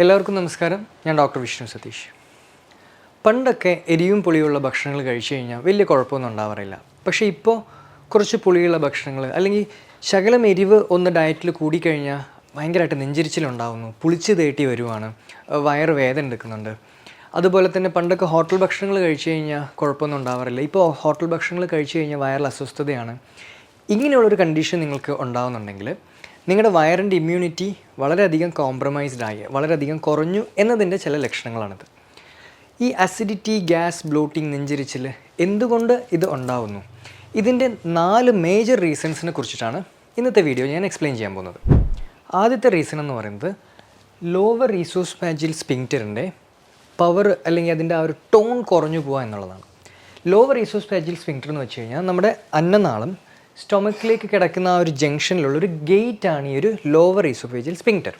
എല്ലാവർക്കും നമസ്കാരം. ഞാൻ ഡോക്ടർ വിഷ്ണു സതീഷ്. പണ്ടൊക്കെ എരിവും പുളിയുള്ള ഭക്ഷണങ്ങൾ കഴിച്ചു കഴിഞ്ഞാൽ വലിയ കുഴപ്പമൊന്നും ഉണ്ടാവാറില്ല. പക്ഷേ ഇപ്പോൾ കുറച്ച് പുളിയുള്ള ഭക്ഷണങ്ങൾ അല്ലെങ്കിൽ ശകലം എരിവ് ഒന്ന് ഡയറ്റിൽ കൂടിക്കഴിഞ്ഞാൽ ഭയങ്കരമായിട്ട് നെഞ്ചിരിച്ചിലുണ്ടാവുന്നു. പുളിച്ച് തേട്ടി വരുവാണ്. വയറ് വേദന എടുക്കുന്നുണ്ട്. അതുപോലെ തന്നെ പണ്ടൊക്കെ ഹോട്ടൽ ഭക്ഷണങ്ങൾ കഴിച്ചു കഴിഞ്ഞാൽ കുഴപ്പമൊന്നും ഉണ്ടാവാറില്ല. ഇപ്പോൾ ഹോട്ടൽ ഭക്ഷണങ്ങൾ കഴിച്ചു കഴിഞ്ഞാൽ വയറിൽ അസ്വസ്ഥതയാണ്. ഇങ്ങനെയുള്ളൊരു കണ്ടീഷൻ നിങ്ങൾക്ക് ഉണ്ടാവുന്നുണ്ടെങ്കിൽ നിങ്ങളുടെ വയറിന്റെ ഇമ്മ്യൂണിറ്റി വളരെയധികം കോംപ്രമൈസ്ഡ് ആയി വളരെയധികം കുറഞ്ഞു എന്നതിന്റെ ചില ലക്ഷണങ്ങളാണിത്. ഈ അസിഡിറ്റി ഗ്യാസ് ബ്ലോട്ടിംഗ് നെഞ്ചിരിച്ചിൽ എന്തുകൊണ്ട് ഇത് ഉണ്ടാവുന്നു? ഇതിന്റെ നാല് മേജർ റീസൺസിനെ കുറിച്ചിട്ടാണ് ഇന്നത്തെ വീഡിയോ ഞാൻ എക്സ്പ്ലെയിൻ ചെയ്യാൻ പോകുന്നത്. ആദ്യത്തെ റീസൺ എന്ന് പറയുന്നത് ലോവർ റീസോഴ്സ് പാജിൽ സ്പിങ്റ്ററിന്റെ പവർ അല്ലെങ്കിൽ അതിന്റെ ആ ഒരു ടോൺ കുറഞ്ഞു പോകുക എന്നുള്ളതാണ്. ലോവർ റീസോഴ്സ് പാജിൽ സ്പിങ്റ്റർ എന്ന് വെച്ച് കഴിഞ്ഞാൽ നമ്മുടെ അന്നനാളം സ്റ്റൊമക്കിലേക്ക് കിടക്കുന്ന ആ ഒരു ജംഗ്ഷനിലുള്ള ഒരു ഗേറ്റ് ആണ് ഈ ഒരു ലോവർ ഈസോഫേജിൽ സ്പിങ്ടർ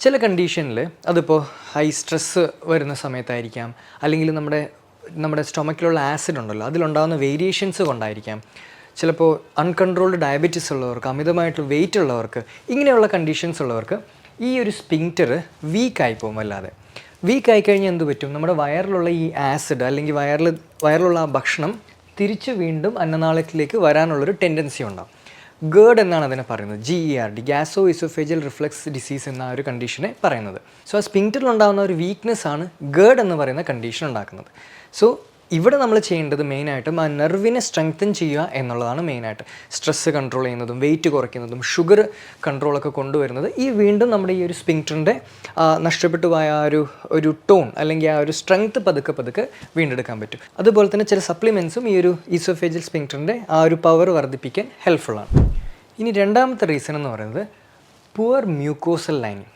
ചില കണ്ടീഷനിൽ അതിപ്പോൾ ഹൈ സ്ട്രെസ്സ് വരുന്ന സമയത്തായിരിക്കാം. അല്ലെങ്കിൽ നമ്മുടെ നമ്മുടെ സ്റ്റൊമക്കിലുള്ള ആസിഡ് ഉണ്ടല്ലോ അതിലുണ്ടാകുന്ന വേരിയേഷൻസ് കൊണ്ടായിരിക്കാം. ചിലപ്പോൾ അൺകൺട്രോൾഡ് ഡയബറ്റീസ് ഉള്ളവർക്ക് അമിതമായിട്ട് വെയിറ്റ് ഉള്ളവർക്ക് ഇങ്ങനെയുള്ള കണ്ടീഷൻസ് ഉള്ളവർക്ക് ഈ ഒരു സ്പിങ്ടർ വീക്കായി പോകും അല്ലാതെ. വീക്കായി കഴിഞ്ഞാൽ എന്ത് പറ്റും? നമ്മുടെ വയറിലുള്ള ഈ ആസിഡ് അല്ലെങ്കിൽ വയറിൽ വയറിലുള്ള ആ ഭക്ഷണം തിരിച്ച് വീണ്ടും അന്നനാളത്തിലേക്ക് വരാനുള്ളൊരു ടെൻഡൻസി ഉണ്ടാവും. ഗേഡ് എന്നാണ് അതിനെ പറയുന്നത്. G E R D gastro oesophageal reflux disease എന്ന ഒരു കണ്ടീഷനെ പറയുന്നത്. സോ ആ സ്പിങ്റ്ററിൽ ഉണ്ടാകുന്ന ഒരു വീക്ക്നെസ് ആണ് ഗേഡ് എന്ന് പറയുന്ന കണ്ടീഷൻ ഉണ്ടാക്കുന്നത്. സോ ഇവിടെ നമ്മൾ ചെയ്യേണ്ടത് മെയിനായിട്ടും ആ നെർവിനെ സ്ട്രെങ്തൻ ചെയ്യുക എന്നുള്ളതാണ് മെയിനായിട്ട് സ്ട്രെസ്സ് കൺട്രോൾ ചെയ്യുന്നതും വെയിറ്റ് കുറയ്ക്കുന്നതും ഷുഗർ കൺട്രോളൊക്കെ കൊണ്ടുവരുന്നത് ഈ വീണ്ടും നമ്മുടെ ഈ ഒരു സ്പിങ്ക്റ്ററിന്റെ നഷ്ടപ്പെട്ടു പോയ ആ ഒരു ഒരു ടോൺ അല്ലെങ്കിൽ ആ ഒരു സ്ട്രെങ്ത് പതുക്കെ പതുക്കെ വീണ്ടെടുക്കാൻ പറ്റും. അതുപോലെ തന്നെ ചില സപ്ലിമെൻസും ഈ ഒരു ഈസോഫേജൽ സ്പിങ്ക്റ്ററിന്റെ ആ ഒരു പവർ വർദ്ധിപ്പിക്കാൻ ഹെൽപ്ഫുള്ളാണ് ഇനി രണ്ടാമത്തെ റീസൺ എന്ന് പറയുന്നത് പുവർ മ്യൂക്കോസൽ ലൈനിങ്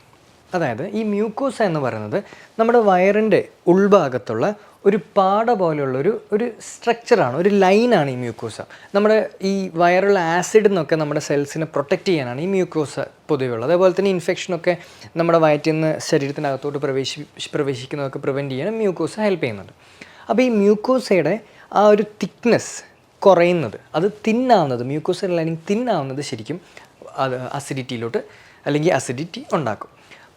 അതായത് ഈ മ്യൂക്കോസ എന്ന് പറയുന്നത് നമ്മുടെ വയറിന്റെ ഉൾഭാഗത്തുള്ള ഒരു പാട പോലെയുള്ള ഒരു ഒരു സ്ട്രക്ചറാണ് ഒരു ലൈനാണ് ഈ മ്യൂക്കോസ നമ്മുടെ ഈ വയറുള്ള ആസിഡ് എന്നൊക്കെ നമ്മുടെ സെൽസിനെ പ്രൊട്ടക്റ്റ് ചെയ്യാനാണ് ഈ മ്യൂക്കോസ പൊതുവെ ഉള്ളത് അതേപോലെ തന്നെ ഇൻഫെക്ഷനൊക്കെ നമ്മുടെ വയറ്റിൽ നിന്ന് ശരീരത്തിനകത്തോട്ട് പ്രവേശി പ്രവേശിക്കുന്നതൊക്കെ പ്രിവെന്റ് ചെയ്യാൻ മ്യൂക്കോസ ഹെൽപ്പ് ചെയ്യുന്നുണ്ട്. അപ്പോൾ ഈ മ്യൂക്കോസയുടെ ആ ഒരു തിക്നെസ് കുറയുന്നത് അത് തിന്നാവുന്നത് മ്യൂക്കോസ ലൈനിങ് തിന്നാവുന്നത് ശരിക്കും അത് അസിഡിറ്റിയിലോട്ട് അല്ലെങ്കിൽ അസിഡിറ്റി ഉണ്ടാക്കും.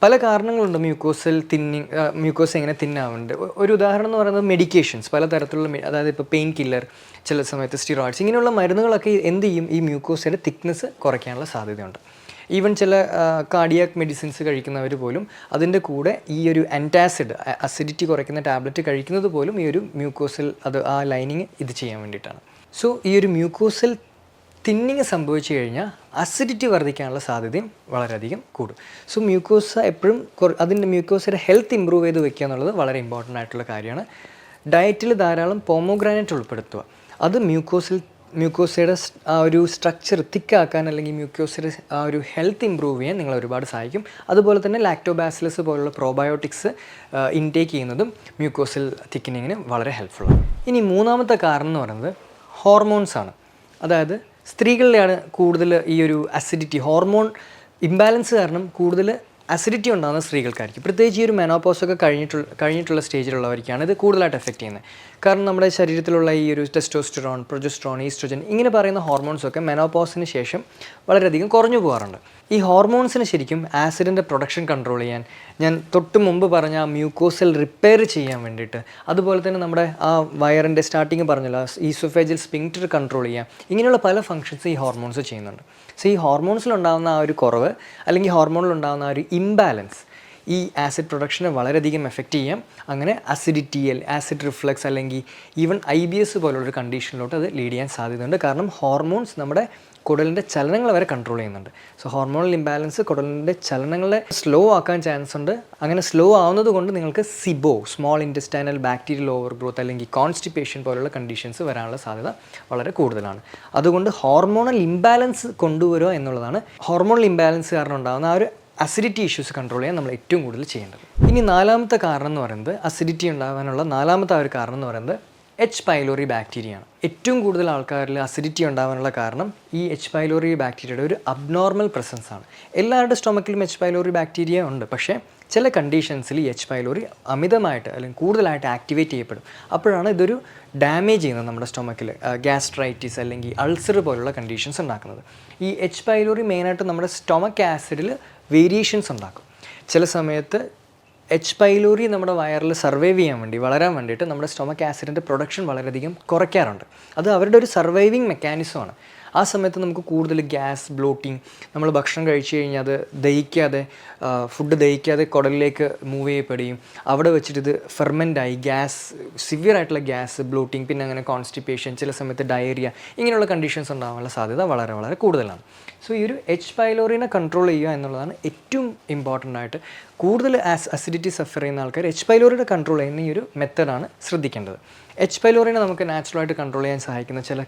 പല കാരണങ്ങളുണ്ട് മ്യൂക്കോസിൽ തിന്നി മ്യൂക്കോസ് എങ്ങനെ തിന്നാവുന്നുണ്ട് ഒരു ഉദാഹരണം എന്ന് പറയുന്നത് മെഡിക്കേഷൻസ് പലതരത്തിലുള്ള അതായത് ഇപ്പോൾ പെയിൻ കില്ലർ ചില സമയത്ത് സ്റ്റിറോയിഡ്സ് ഇങ്ങനെയുള്ള മരുന്നുകളൊക്കെ എന്ത് ചെയ്യും? ഈ മ്യൂക്കോസിന്റെ തിക്നെസ് കുറയ്ക്കാനുള്ള സാധ്യതയുണ്ട്. ഈവൻ ചില കാർഡിയാക് മെഡിസിൻസ് കഴിക്കുന്നവർ പോലും അതിന്റെ കൂടെ ഈ ഒരു അന്റാസിഡ് അസിഡിറ്റി കുറയ്ക്കുന്ന ടാബ്ലറ്റ് കഴിക്കുന്നത് പോലും ഈ ഒരു മ്യൂക്കോസിൽ അത് ആ ലൈനിങ് ഇത് ചെയ്യാൻ വേണ്ടിയിട്ടാണ്. സോ ഈ ഒരു മ്യൂക്കോസൽ തിന്നിങ് സംഭവിച്ചു കഴിഞ്ഞാൽ അസിഡിറ്റി വർദ്ധിക്കാനുള്ള സാധ്യതയും വളരെയധികം കൂടും. സോ മ്യൂക്കോസ എപ്പോഴും അതിന്റെ മ്യൂക്കോസയുടെ ഹെൽത്ത് ഇമ്പ്രൂവ് ചെയ്ത് വെക്കുക എന്നുള്ളത് വളരെ ഇമ്പോർട്ടന്റ് ആയിട്ടുള്ള കാര്യമാണ്. ഡയറ്റിൽ ധാരാളം പോമോഗ്രാനൈറ്റ് ഉൾപ്പെടുത്തുക. അത് മ്യൂക്കോസിൽ മ്യൂക്കോസയുടെ ആ ഒരു സ്ട്രക്ചർ തിക്കാക്കാൻ അല്ലെങ്കിൽ മ്യൂക്കോസയുടെ ആ ഒരു ഹെൽത്ത് ഇമ്പ്രൂവ് ചെയ്യാൻ നിങ്ങളെ ഒരുപാട് സഹായിക്കും. അതുപോലെ തന്നെ ലാക്ടോബാസിലസ് പോലുള്ള പ്രോബയോട്ടിക്സ് ഇൻടേക്ക് ചെയ്യുന്നതും മ്യൂക്കോസിൽ തിക്കനിങ്ങിന് വളരെ ഹെൽപ്ഫുള്ളാണ് ഇനി മൂന്നാമത്തെ കാരണം എന്ന് പറയുന്നത് ഹോർമോൺസാണ് അതായത് സ്ത്രീകളിലാണ് കൂടുതൽ ഈ ഒരു അസിഡിറ്റി ഹോർമോൺ ഇംബാലൻസ് കാരണം കൂടുതൽ അസിഡിറ്റി ഉണ്ടാകുന്ന സ്ത്രീകൾക്കായിരിക്കും. പ്രത്യേകിച്ച് ഈ ഒരു മെനോപോസ് ഒക്കെ കഴിഞ്ഞിട്ടുള്ള കഴിഞ്ഞിട്ടുള്ള സ്റ്റേജിലുള്ളവർക്കാണ് ഇത് കൂടുതലായിട്ട് എഫക്റ്റ് ചെയ്യുന്നത്. കാരണം നമ്മുടെ ശരീരത്തിലുള്ള ഈ ഒരു ടെസ്റ്റോസ്റ്ററോൺ പ്രൊജസ്ട്രോൺ ഈസ്ട്രോജൻ ഇങ്ങനെ പറയുന്ന ഹോർമോൺസ് ഒക്കെ മെനോപോസിന് ശേഷം വളരെയധികം കുറഞ്ഞു പോകാറുണ്ട്. ഈ ഹോർമോൺസിന് ശരിക്കും ആസിഡിന്റെ പ്രൊഡക്ഷൻ കൺട്രോൾ ചെയ്യാൻ ഞാൻ തൊട്ട് മുമ്പ് പറഞ്ഞ ആ മ്യൂക്കോസൽ റിപ്പയർ ചെയ്യാൻ വേണ്ടിയിട്ട് അതുപോലെ തന്നെ നമ്മുടെ ആ വയറിന്റെ സ്റ്റാർട്ടിങ് പറഞ്ഞല്ലോ ഈസോഫേജൽ സ്പിങ്ക്റ്റർ കൺട്രോൾ ചെയ്യാം ഇങ്ങനെയുള്ള പല ഫങ്ഷൻസ് ഈ ഹോർമോൺസ് ചെയ്യുന്നുണ്ട്. സോ ഈ ഹോർമോൺസിലുണ്ടാകുന്ന ആ ഒരു കുറവ് അല്ലെങ്കിൽ ഹോർമോണിലുണ്ടാകുന്ന ആ ഒരു ഇംബാലൻസ് ഈ ആസിഡ് പ്രൊഡക്ഷനെ വളരെയധികം എഫക്റ്റ് ചെയ്യാം. അങ്ങനെ അസിഡിറ്റി ആസിഡ് റിഫ്ലക്സ് അല്ലെങ്കിൽ ഈവൻ ഐ ബി എസ് പോലുള്ളൊരു കണ്ടീഷനിലോട്ട് അത് ലീഡ് ചെയ്യാൻ സാധ്യതയുണ്ട്. കാരണം ഹോർമോൺസ് നമ്മുടെ കുടലിന്റെ ചലനങ്ങൾ വരെ കൺട്രോൾ ചെയ്യുന്നുണ്ട്. സോ ഹോർമോണൽ ഇംബാലൻസ് കുടലിന്റെ ചലനങ്ങളെ സ്ലോ ആക്കാൻ ചാൻസ് ഉണ്ട്. അങ്ങനെ സ്ലോ ആവുന്നത് കൊണ്ട് നിങ്ങൾക്ക് SIBO small intestinal bacterial overgrowth അല്ലെങ്കിൽ കോൺസ്റ്റിപ്പേഷൻ പോലുള്ള കണ്ടീഷൻസ് വരാനുള്ള സാധ്യത വളരെ കൂടുതലാണ്. അതുകൊണ്ട് ഹോർമോണൽ ഇംബാലൻസ് കൊണ്ടുവരിക എന്നുള്ളതാണ്. ഹോർമോണൽ ഇംബാലൻസ് കാരണം ഉണ്ടാകുന്ന ആ ഒരു അസിഡിറ്റി ഇഷ്യൂസ് കൺട്രോൾ ചെയ്യാൻ നമ്മൾ ഏറ്റവും കൂടുതൽ ചെയ്യേണ്ടത്. ഇനി നാലാമത്തെ കാരണം എന്ന് പറയുന്നത് അസിഡിറ്റി ഉണ്ടാകാനുള്ള നാലാമത്തെ ഒരു കാരണം എന്ന് പറയുന്നത് എച്ച് പൈലോറി ബാക്ടീരിയ ആണ്. ഏറ്റവും കൂടുതൽ ആൾക്കാരിൽ അസിഡിറ്റി ഉണ്ടാകാനുള്ള കാരണം ഈ എച്ച് പൈലോറി ബാക്ടീരിയയുടെ ഒരു അബ്നോർമൽ പ്രസൻസ് ആണ്. എല്ലാവരുടെ സ്റ്റൊമക്കിലും എച്ച് പൈലോറി ബാക്ടീരിയ ഉണ്ട്. പക്ഷേ ചില കണ്ടീഷൻസിൽ എച്ച് പൈലോറി അമിതമായിട്ട് അല്ലെങ്കിൽ കൂടുതലായിട്ട് ആക്ടിവേറ്റ് ചെയ്യപ്പെടും. അപ്പോഴാണ് ഇതൊരു ഡാമേജ് ചെയ്യുന്നത് നമ്മുടെ സ്റ്റൊമക്കിൽ ഗ്യാസ്ട്രൈറ്റിസ് അല്ലെങ്കിൽ അൾസർ പോലുള്ള കണ്ടീഷൻസ് ഉണ്ടാക്കുന്നത്. ഈ എച്ച് പൈലോറി മെയിനായിട്ട് നമ്മുടെ സ്റ്റൊമക്ക് ആസിഡിൽ വേരിയേഷൻസ് ഉണ്ടാക്കും. ചില സമയത്ത് എച്ച് പൈലോറി നമ്മുടെ വയറിൽ സർവൈവ് ചെയ്യാൻ വേണ്ടി വളരാൻ വേണ്ടിയിട്ട് നമ്മുടെ സ്റ്റൊമക് ആസിഡിന്റെ പ്രൊഡക്ഷൻ വളരെയധികം കുറയ്ക്കാറുണ്ട്. അത് അവരുടെ ഒരു സർവൈവിങ് മെക്കാനിസമാണ് ആ സമയത്ത് നമുക്ക് കൂടുതൽ ഗ്യാസ് ബ്ലോട്ടിങ് നമ്മൾ ഭക്ഷണം കഴിച്ചു കഴിഞ്ഞാൽ അത് ദഹിക്കാതെ ഫുഡ് ദഹിക്കാതെ കുടലിലേക്ക് മൂവ് ചെയ്യപ്പെടുകയും അവിടെ വെച്ചിട്ട് ഇത് ഫെർമെന്റായി ഗ്യാസ് സിവിയർ ആയിട്ടുള്ള ഗ്യാസ് ബ്ലോട്ടിങ് പിന്നെ അങ്ങനെ കോൺസ്റ്റിപ്പേഷൻ ചില സമയത്ത് ഡയറിയ ഇങ്ങനെയുള്ള കണ്ടീഷൻസ് ഉണ്ടാകാനുള്ള സാധ്യത വളരെ വളരെ കൂടുതലാണ്. സോ ഈ ഒരു എച്ച് പൈലോറിനെ കൺട്രോൾ ചെയ്യുക എന്നുള്ളതാണ് ഏറ്റവും ഇമ്പോർട്ടന്റ് ആയിട്ട് കൂടുതൽ ആസ് അസിഡിറ്റി സഫർ ചെയ്യുന്ന ആൾക്കാർ എച്ച് പൈലോറിയുടെ കൺട്രോൾ ചെയ്യുന്ന ഈ ഒരു മെത്തഡാണ് ശ്രദ്ധിക്കേണ്ടത്. എച്ച് പൈലോറിനെ നമുക്ക് നാച്ചുറലായിട്ട് കൺട്രോൾ ചെയ്യാൻ സഹായിക്കുന്ന ചില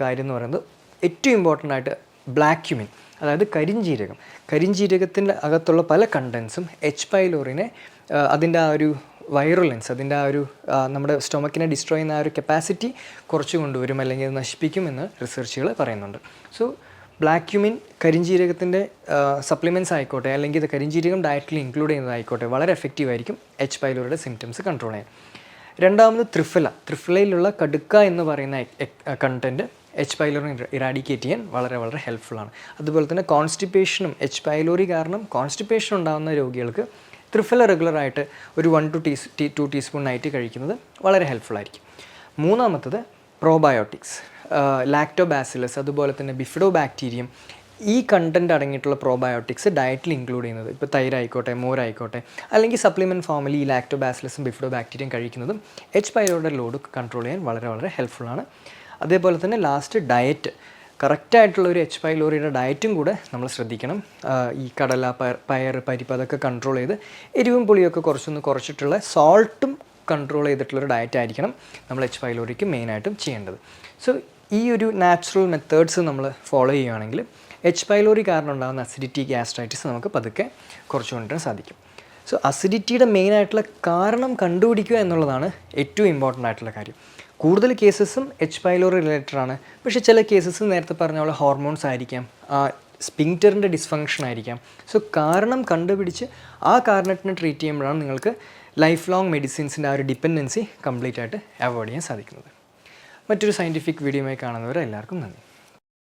കാര്യം എന്ന് പറയുന്നത് ഏറ്റവും ഇമ്പോർട്ടന്റ് ആയിട്ട് ബ്ലാക്ക് ക്യുമിൻ അതായത് കരിഞ്ജീരകം കരിഞ്ജീരകത്തിന്റെ അകത്തുള്ള പല കണ്ടൻസും എച്ച് പൈലോറിനെ അതിന്റെ ആ ഒരു വൈറലൻസ് അതിന്റെ ആ ഒരു നമ്മുടെ സ്റ്റൊമക്കിനെ ഡിസ്ട്രോയ് ചെയ്യുന്ന ആ ഒരു കപ്പാസിറ്റി കുറച്ച് കൊണ്ടുവരും അല്ലെങ്കിൽ അത് നശിപ്പിക്കുമെന്ന് റിസർച്ചുകൾ പറയുന്നുണ്ട്. സോ ബ്ലാക്ക് ക്യുമിൻ കരിഞ്ജീരകത്തിന്റെ സപ്ലിമെന്റ്സ് ആയിക്കോട്ടെ അല്ലെങ്കിൽ ഇത് കരിഞ്ജീരകം ഡയറ്റിൽ ഇൻക്ലൂഡ് ചെയ്യുന്നതായിക്കോട്ടെ വളരെ എഫക്റ്റീവ് ആയിരിക്കും എച്ച് പൈലോറിയുടെ സിംറ്റംസ് കൺട്രോൾ ചെയ്യാൻ. രണ്ടാമത് ത്രിഫല. ത്രിഫലയിലുള്ള കടുക്ക എന്ന് പറയുന്ന കണ്ടന്റ് എച്ച് പൈലോറി ഇറാഡിക്കേറ്റ് ചെയ്യാൻ വളരെ വളരെ ഹെൽപ്ഫുള്ളാണ് അതുപോലെ തന്നെ കോൺസ്റ്റിപ്പേഷനും എച്ച് പൈലോറി കാരണം കോൺസ്റ്റിപ്പേഷൻ ഉണ്ടാകുന്ന രോഗികൾക്ക് ത്രിഫല റെഗുലറായിട്ട് ഒരു one two tea tea two teaspoon night കഴിക്കുന്നത് വളരെ ഹെൽപ്ഫുള്ളായിരിക്കും മൂന്നാമത്തത് പ്രോബയോട്ടിക്സ് ലാക്ടോബാസിലസ് അതുപോലെ തന്നെ ബിഫിഡോ ബാക്ടീരിയം ഈ കണ്ടന്റ് അടങ്ങിയിട്ടുള്ള പ്രോബയോട്ടിക്സ് ഡയറ്റിൽ ഇൻക്ലൂഡ് ചെയ്യുന്നത്. ഇപ്പോൾ തൈരായിക്കോട്ടെ മോരായിക്കോട്ടെ അല്ലെങ്കിൽ സപ്ലിമെന്റ് ഫോമിൽ ഈ ലാക്ടോബാസിലസും ബിഫിഡോ ബാക്ടീരിയം കഴിക്കുന്നതും എച്ച് പൈലോയുടെ ലോഡ് കൺട്രോൾ ചെയ്യാൻ വളരെ വളരെ ഹെൽപ്ഫുള്ളാണ് അതേപോലെ തന്നെ ലാസ്റ്റ് ഡയറ്റ് കറക്റ്റായിട്ടുള്ള ഒരു എച്ച് പൈലോറിയുടെ ഡയറ്റും കൂടെ നമ്മൾ ശ്രദ്ധിക്കണം. ഈ കടല പയർ പരിപ്പ് അതൊക്കെ കൺട്രോൾ ചെയ്ത് എരിവും പുളിയൊക്കെ കുറച്ചൊന്ന് കുറച്ചിട്ടുള്ള സോൾട്ടും കൺട്രോൾ ചെയ്തിട്ടുള്ളൊരു ഡയറ്റ് ആയിരിക്കണം നമ്മൾ എച്ച് പൈലോറിക്ക് മെയിനായിട്ടും ചെയ്യേണ്ടത്. സോ ഈ ഒരു നാച്ചുറൽ മെത്തേഡ്സ് നമ്മൾ ഫോളോ ചെയ്യുകയാണെങ്കിൽ എച്ച് പൈലോറി കാരണം ഉണ്ടാകുന്ന അസിഡിറ്റി ഗ്യാസ്ട്രൈറ്റിസ് നമുക്ക് പതുക്കെ കുറച്ചു കൊണ്ടുവരാൻ സാധിക്കും. സോ അസിഡിറ്റിയുടെ മെയിനായിട്ടുള്ള കാരണം കണ്ടുപിടിക്കുക എന്നുള്ളതാണ് ഏറ്റവും ഇമ്പോർട്ടന്റ് ആയിട്ടുള്ള കാര്യം. കൂടുതൽ കേസസും എച്ച് പൈലോറി റിലേറ്റഡ് ആണ്. പക്ഷേ ചില കേസസ് നേരത്തെ പറഞ്ഞ പോലെ ഹോർമോൺസ് ആയിരിക്കാം. സ്പിങ്റ്ററിന്റെ ഡിസ്ഫങ്ഷൻ ആയിരിക്കാം. സോ കാരണം കണ്ടുപിടിച്ച് ആ കാരണത്തിനെ ട്രീറ്റ് ചെയ്യുമ്പോഴാണ് നിങ്ങൾക്ക് ലൈഫ് ലോങ് മെഡിസിൻസിന്റെ ആ ഒരു ഡിപ്പെൻഡൻസി കംപ്ലീറ്റ് ആയിട്ട് അവോയ്ഡ് ചെയ്യാൻ സാധിക്കുന്നത്. മറ്റൊരു സയന്റിഫിക് വീഡിയോയുമായി കാണുന്നവരെ എല്ലാവർക്കും നന്ദി.